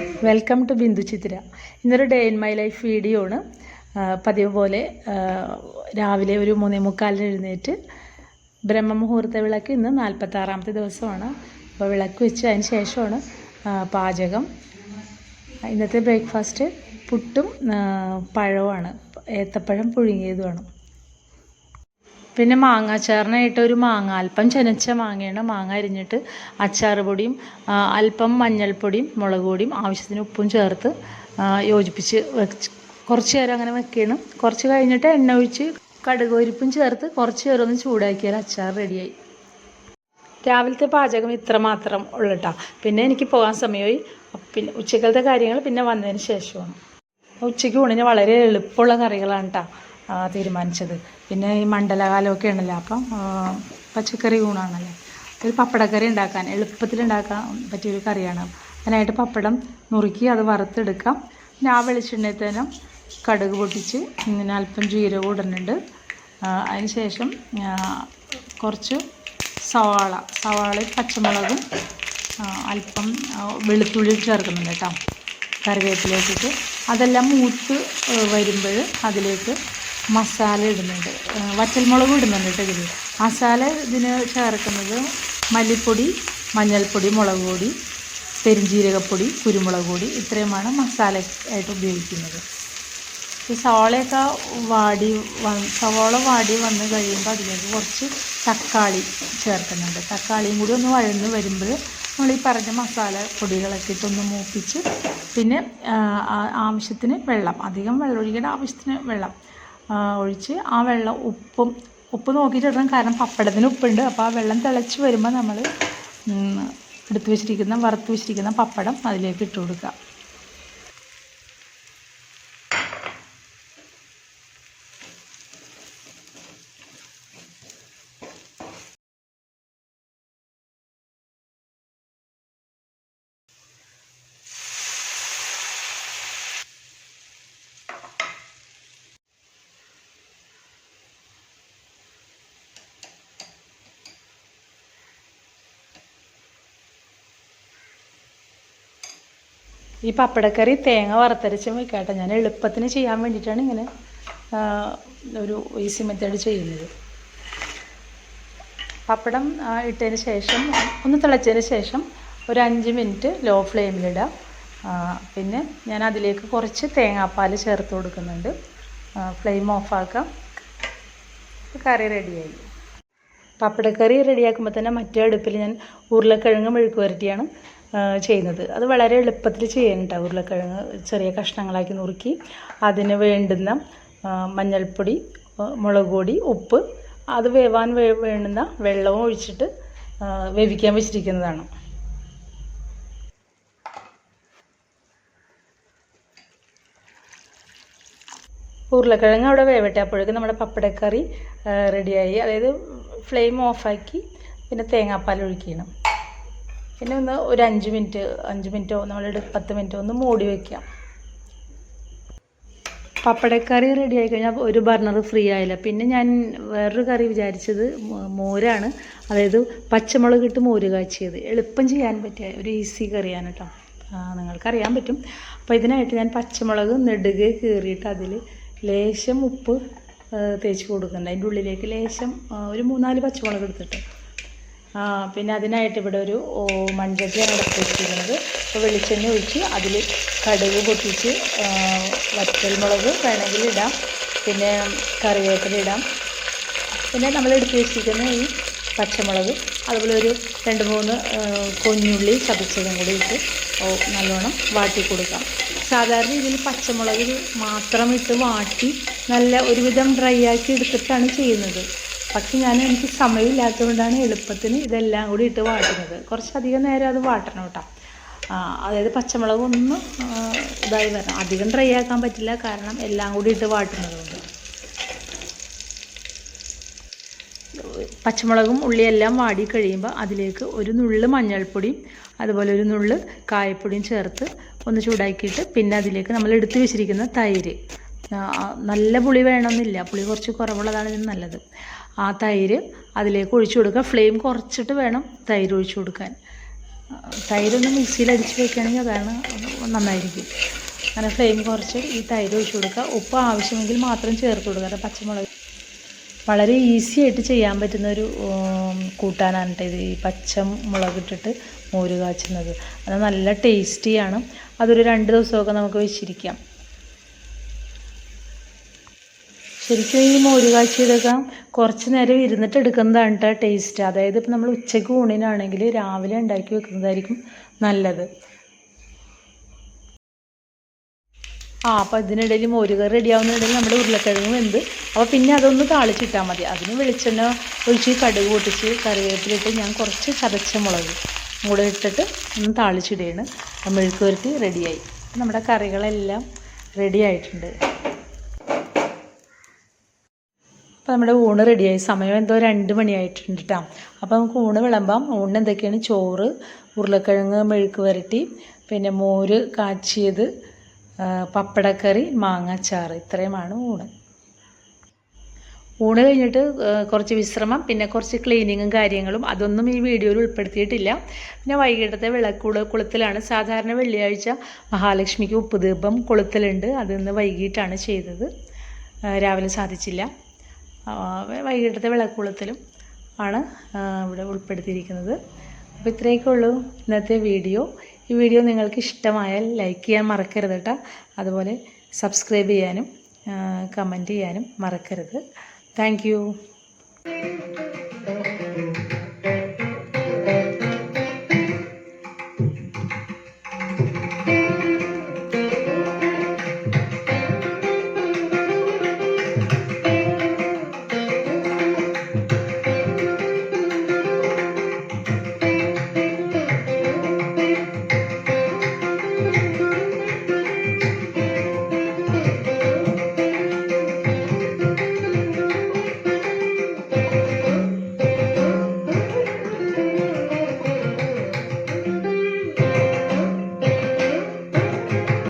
Welcome to Bindu Chitra ഇന്നൊരു day in my life video ആണ്. പതിവ് പോലെ രാവിലെ ഒരു മൂന്നേ മുക്കാലിന് എഴുന്നേറ്റ് ബ്രഹ്മമുഹൂർത്ത വിളക്ക് ഇന്ന് നാൽപ്പത്താറാമത്തെ ദിവസമാണ്. അപ്പോൾ വിളക്ക് വെച്ച് അതിന് ശേഷമാണ് പാചകം. ഇന്നത്തെ ബ്രേക്ക്ഫാസ്റ്റ് പുട്ടും പഴവുമാണ്. ഏത്തപ്പഴം പുഴുങ്ങിയതുമാണ്. പിന്നെ മാങ്ങ അച്ചാറിനായിട്ട് ഒരു മാങ്ങ അല്പം ചെനച്ച മാങ്ങയാണ്. മാങ്ങ അരിഞ്ഞിട്ട് അച്ചാർ പൊടിയും അല്പം മഞ്ഞൾപ്പൊടിയും മുളക് പൊടിയും ആവശ്യത്തിന് ഉപ്പും ചേർത്ത് യോജിപ്പിച്ച് വെച്ച് കുറച്ച് നേരം അങ്ങനെ വെക്കുകയാണ് കുറച്ച് കഴിഞ്ഞിട്ട് എണ്ണ ഒഴിച്ച് കടുക് പരിപ്പും ചേർത്ത് കുറച്ച് നേരം ഒന്ന് ചൂടാക്കിയാൽ അച്ചാർ റെഡിയായി. രാവിലത്തെ പാചകം ഇത്ര മാത്രം ഉള്ളട്ടാ. പിന്നെ എനിക്ക് പോകാൻ സമയമായി. പിന്നെ ഉച്ചക്കലത്തെ കാര്യങ്ങൾ പിന്നെ വന്നതിന് ശേഷമാണ്. ഉച്ചയ്ക്ക് ഊണിന് വളരെ എളുപ്പമുള്ള കറികളാണ് കേട്ടോ തീരുമാനിച്ചത്. പിന്നെ ഈ മണ്ഡലകാലമൊക്കെ ഉണ്ടല്ലോ അപ്പം പച്ചക്കറി ഊണാണല്ലോ? ഒരു പപ്പടക്കറി ഉണ്ടാക്കാൻ എളുപ്പത്തിൽ ഉണ്ടാക്കാൻ പറ്റിയൊരു കറിയാണ്. അതിനായിട്ട് പപ്പടം നുറുക്കി അത് വറുത്തെടുക്കാം. പിന്നെ ആ വെളിച്ചെണ്ണയിൽ തന്നെ കടുക് പൊട്ടിച്ച് ഇങ്ങനെ അല്പം ജീരകം ഇടുന്നുണ്ട്. അതിന് ശേഷം കുറച്ച് സവാള സവാളയും പച്ചമുളകും അല്പം വെളുത്തുള്ളി ചേർക്കുന്നുണ്ട് കേട്ടോ. കറിവേപ്പിലേക്കിട്ട് അതെല്ലാം മൂത്ത് വരുമ്പോൾ അതിലേക്ക് മസാല ഇടുന്നുണ്ട്. വറ്റൽമുളകും ഇടുന്നുണ്ട് കേട്ടോ ഇതിൽ മസാല ഇതിന് ചേർക്കുന്നത് മല്ലിപ്പൊടി മഞ്ഞൾപ്പൊടി മുളക് പൊടി പെരിഞ്ജീരകപ്പൊടി കുരുമുളക് പൊടി ഇത്രയുമാണ് മസാല ആയിട്ട് ഉപയോഗിക്കുന്നത്. ഈ സവാളയൊക്കെ വാടി സവാള വാടി വന്ന് കഴിയുമ്പോൾ അതിലേക്ക് കുറച്ച് തക്കാളി ചേർക്കുന്നുണ്ട്. തക്കാളിയും കൂടി ഒന്ന് വഴന്ന് വരുമ്പോൾ നമ്മൾ ഈ പറഞ്ഞ മസാല പൊടികളൊക്കെ ഇട്ടൊന്ന് മൂപ്പിച്ച് പിന്നെ ആവശ്യത്തിന് വെള്ളം. അധികം വെള്ളം ഒഴിക്കേണ്ട ആവശ്യത്തിന് വെള്ളം. ഒഴിച്ച് ആ വെള്ളം ഉപ്പും ഉപ്പ് നോക്കിയിട്ട് ഇടണം. കാരണം പപ്പടത്തിന് ഉപ്പുണ്ട്. അപ്പോൾ ആ വെള്ളം തിളച്ച് വരുമ്പോൾ നമ്മൾ എടുത്ത് വെച്ചിരിക്കുന്ന വറുത്ത് വെച്ചിരിക്കുന്ന പപ്പടം അതിലേക്ക് ഇട്ട് കൊടുക്കുക. ഈ പപ്പടക്കറി തേങ്ങ വറുത്തരച്ചും വെക്കാട്ടെ. ഞാൻ എളുപ്പത്തിന് ചെയ്യാൻ വേണ്ടിയിട്ടാണ് ഇങ്ങനെ ഒരു ഈസി മെത്തേഡ് ചെയ്യുന്നത്. പപ്പടം ഇട്ടതിന് ശേഷം ഒന്ന് തിളച്ചതിന് ശേഷം ഒരു അഞ്ച് മിനിറ്റ് ലോ ഫ്ലെയിമിലിടാം. പിന്നെ ഞാൻ അതിലേക്ക് കുറച്ച് തേങ്ങാപ്പാൽ ചേർത്ത് കൊടുക്കുന്നുണ്ട്. ഫ്ലെയിം ഓഫാക്കാം. കറി റെഡിയായി. പപ്പടക്കറി റെഡിയാക്കുമ്പോൾ തന്നെ മറ്റേ അടുപ്പിൽ ഞാൻ ഉരുളക്കിഴങ്ങ് മെഴുക്ക് വരട്ടിയാണ് ചെയ്യുന്നത്. അത് വളരെ എളുപ്പത്തിൽ ചെയ്യാനുണ്ട് ഉരുളക്കിഴങ്ങ് ചെറിയ കഷ്ണങ്ങളാക്കി നുറുക്കി. അതിന് വേണ്ടുന്ന മഞ്ഞൾപ്പൊടി മുളക് പൊടി ഉപ്പ് അത് വേവാൻ വേണ്ടുന്ന വെള്ളവും ഒഴിച്ചിട്ട് വേവിക്കാൻ വെച്ചിരിക്കുന്നതാണ്. ഉരുളക്കിഴങ്ങ് അവിടെ വേവട്ടെ. അപ്പോഴേക്കും നമ്മുടെ പപ്പടക്കറി റെഡിയായി അതായത് ഫ്ലെയിം ഓഫാക്കി പിന്നെ തേങ്ങാപ്പാൽ ഒഴിക്കണം. പിന്നെ ഒന്ന് ഒരു അഞ്ച് മിനിറ്റ് അഞ്ച് മിനിറ്റോ നമ്മൾ പത്ത് മിനിറ്റോ ഒന്ന് മൂടി വയ്ക്കാം പപ്പടക്കറി റെഡി ആയി കഴിഞ്ഞാൽ ഒരു ബർണർ ഫ്രീ ആയില്ല. പിന്നെ ഞാൻ വേറൊരു കറി വിചാരിച്ചത് മോരാണ്. അതായത് പച്ചമുളക് ഇട്ട് മോര് കാച്ചിയത്. എളുപ്പം ചെയ്യാൻ പറ്റിയ ഒരു ഈസി കറിയാണ് കേട്ടോ നിങ്ങൾക്കറിയാൻ പറ്റും. അപ്പോൾ ഇതിനായിട്ട് ഞാൻ പച്ചമുളക് നെടുകെ കീറിയിട്ട് അതിൽ ലേശം ഉപ്പ് തേച്ച് കൊടുക്കുന്നുണ്ട്. അതിന്റെ ഉള്ളിലേക്ക് ലേശം ഒരു മൂന്നാൽ പച്ചമുളക് എടുത്തിട്ട്. പിന്നെ അതിനായിട്ട് ഇവിടെ ഒരു മൺചട്ടിയാണ് എടുത്ത് വെച്ചിരിക്കുന്നത്. അപ്പോൾ വെളിച്ചെണ്ണ ഒഴിച്ച് അതിൽ കടുക് പൊട്ടിച്ച് വറ്റൽമുളക് വേണമെങ്കിൽ ഇടാം. പിന്നെ കറിവേപ്പില ഇടാം. പിന്നെ നമ്മൾ എടുത്ത് വെച്ചിരിക്കുന്ന ഈ പച്ചമുളക് അതുപോലെ ഒരു രണ്ട് മൂന്ന് കൊഞ്ഞുള്ളി ചതച്ചതും കൂടി ഇട്ട് നല്ലോണം വാട്ടി കൊടുക്കാം. സാധാരണ ഇതിൽ പച്ചമുളക് മാത്രം ഇട്ട് വാട്ടി നല്ല ഒരുവിധം ഡ്രൈ ആക്കി എടുത്തിട്ടാണ് ചെയ്യുന്നത്. പക്ഷെ ഞാൻ എനിക്ക് സമയമില്ലാത്തതുകൊണ്ടാണ് എളുപ്പത്തിന് ഇതെല്ലാം കൂടി ഇട്ട് വാട്ടുന്നത്. കുറച്ചധികം നേരം അത് വാട്ടണം കേട്ടോ. അതായത് പച്ചമുളക് ഒന്ന് ഇതായി വരണം. അധികം ഡ്രൈ ആക്കാൻ പറ്റില്ല കാരണം എല്ലാം കൂടി ഇട്ട് വാട്ടുന്നതുകൊണ്ട്. പച്ചമുളകും ഉള്ളിയെല്ലാം വാടി കഴിയുമ്പോൾ അതിലേക്ക് ഒരു നുള്ള് മഞ്ഞൾപ്പൊടിയും അതുപോലെ ഒരു നുള്ള് കായപ്പൊടിയും ചേർത്ത് ഒന്ന് ചൂടാക്കിയിട്ട് പിന്നെ അതിലേക്ക് നമ്മൾ എടുത്തു വെച്ചിരിക്കുന്ന തൈര്. നല്ല പുളി വേണമെന്നില്ല. പുളി കുറച്ച് കുറവുള്ളതാണ് ഇതിന് നല്ലത്. ആ തൈര് അതിലേക്ക് ഒഴിച്ചു കൊടുക്കുക. ഫ്ലെയിം കുറച്ചിട്ട് വേണം തൈര് ഒഴിച്ചു കൊടുക്കാൻ. തൈരൊന്ന് മിക്സിയിൽ അടിച്ച് വെക്കുകയാണെങ്കിൽ അതാണ് നന്നായിരിക്കും. അങ്ങനെ ഫ്ലെയിം കുറച്ച് ഈ തൈര് ഒഴിച്ചു കൊടുക്കുക. ഉപ്പ് ആവശ്യമെങ്കിൽ മാത്രം ചേർത്ത് കൊടുക്കുക പച്ചമുളക്. വളരെ ഈസി ആയിട്ട് ചെയ്യാൻ പറ്റുന്ന ഒരു കൂട്ടാനാണ് കേട്ടോ ഇത്. ഈ പച്ചമുളക് ഇട്ടിട്ട് മോര് കാച്ചുന്നത്. അത് നല്ല ടേസ്റ്റിയാണ് അതൊരു രണ്ട് ദിവസമൊക്കെ നമുക്ക് വെച്ചിരിക്കാം. ശരിക്കും ഈ മോര് കാച്ചിയതൊക്കെ കുറച്ച് നേരം ഇരുന്നിട്ട് എടുക്കുന്നതാണ് കേട്ടോ ടേസ്റ്റ് അതായത് ഇപ്പം നമ്മൾ ഉച്ചയ്ക്ക് ഊണിനാണെങ്കിൽ രാവിലെ ഉണ്ടാക്കി വെക്കുന്നതായിരിക്കും നല്ലത്. ആ അപ്പോൾ ഇതിനിടയിൽ മോരുകറി റെഡിയാവുന്നതിനിടയിൽ നമ്മുടെ ഉരുളക്കിഴങ്ങ് വെന്ത്. അപ്പോൾ പിന്നെ അതൊന്ന് താളിച്ചിട്ടാൽ മതി. അതിന് വെളിച്ചെണ്ണ ഒഴിച്ച് കടുക് പൊട്ടിച്ച് കറിവേപ്പിലിട്ട് ഞാൻ കുറച്ച് ചതച്ച മുളക് കൂടെ ഇട്ടിട്ട് ഒന്ന് താളിച്ചിടുകയാണ് മെഴുക്ക് വരുത്തി റെഡിയായി നമ്മുടെ കറികളെല്ലാം റെഡി ആയിട്ടുണ്ട്. അപ്പോൾ നമ്മുടെ ഊണ് റെഡിയായി സമയം എന്തോ രണ്ട് മണിയായിട്ടുണ്ട് കേട്ടോ അപ്പോൾ നമുക്ക് ഊണ് വിളമ്പാം. ഊണിന് എന്തൊക്കെയാണ്? ചോറ് ഉരുളക്കിഴങ്ങ് മെഴുക്ക് വരട്ടി പിന്നെ മോര് കാച്ചിയത് പപ്പടക്കറി മാങ്ങാച്ചാറ്. ഇത്രയുമാണ് ഊണ്. ഊണ് കഴിഞ്ഞിട്ട് കുറച്ച് വിശ്രമം പിന്നെ കുറച്ച് ക്ലീനിങ്ങും കാര്യങ്ങളും അതൊന്നും ഈ വീഡിയോയിൽ ഉൾപ്പെടുത്തിയിട്ടില്ല. പിന്നെ വൈകിട്ടത്തെ വിളക്കുള കുളത്തിലാണ്. സാധാരണ വെള്ളിയാഴ്ച മഹാലക്ഷ്മിക്ക് ഉപ്പുദീപം കുളത്തിലുണ്ട്. അതിന്ന് വൈകിട്ടാണ് ചെയ്തത്. രാവിലെ സാധിച്ചില്ല. വൈകിട്ടത്തെ വിളക്കുളത്തിലും ആണ് ഇവിടെ ഉൾപ്പെടുത്തിയിരിക്കുന്നത്. അപ്പോൾ ഇത്രയൊക്കെ ഉള്ളൂ ഇന്നത്തെ വീഡിയോ. ഈ വീഡിയോ നിങ്ങൾക്ക് ഇഷ്ടമായാൽ ലൈക്ക് ചെയ്യാൻ മറക്കരുത് കേട്ടോ അതുപോലെ സബ്സ്ക്രൈബ് ചെയ്യാനും കമന്റ് ചെയ്യാനും മറക്കരുത്. താങ്ക്